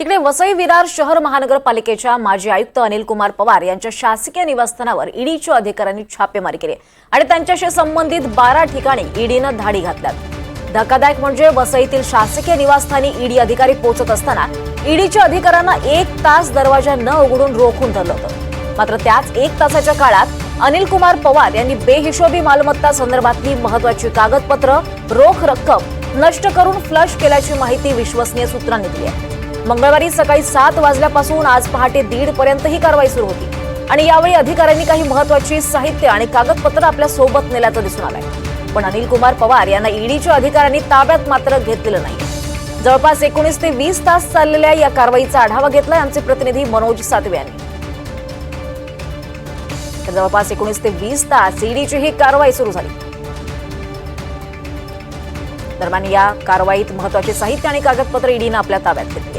तिकडे वसई विरार शहर महानगरपालिकेच्या माजी आयुक्त अनिल कुमार पवार यांच्या शासकीय निवासस्थानावर ईडीच्या अधिकाऱ्यांनी छापेमारी केली आणि त्यांच्याशी संबंधित बारा ठिकाणी ईडीनं धाडी घातल्यात. धक्कादायक म्हणजे वसईतील शासकीय निवासस्थानी ईडी अधिकारी पोहोचत असताना ईडीच्या अधिकाऱ्यांना एक तास दरवाजा न उघडून रोखून धरलं होतं. मात्र त्याच एक तासाच्या काळात अनिल कुमार पवार यांनी बेहिशोबी मालमत्ता संदर्भातली महत्वाची कागदपत्र रोख रक्कम नष्ट करून फ्लश केल्याची माहिती विश्वसनीय सूत्रांनी दिली आहे. मंगळवारी सकाळी सात वाजल्यापासून आज पहाटे दीड पर्यंत ही कारवाई सुरू होती. आणि यावेळी अधिकाऱ्यांनी काही महत्वाची साहित्य आणि कागदपत्र आपल्यासोबत नेल्याचं दिसून आलंय. पण अनिल कुमार पवार यांना ईडीच्या अधिकाऱ्यांनी ताब्यात मात्र घेतलेलं नाही. जवळपास एकोणीस ते वीस तास चाललेल्या या कारवाईचा आढावा घेतलाय आमचे प्रतिनिधी मनोज सातवे यांनी. जवळपास एकोणीस ते वीस तास ईडीची ही कारवाई सुरू झाली. दरम्यान या कारवाईत महत्त्वाचे साहित्य आणि कागदपत्र ईडीनं आपल्या ताब्यात घेतले.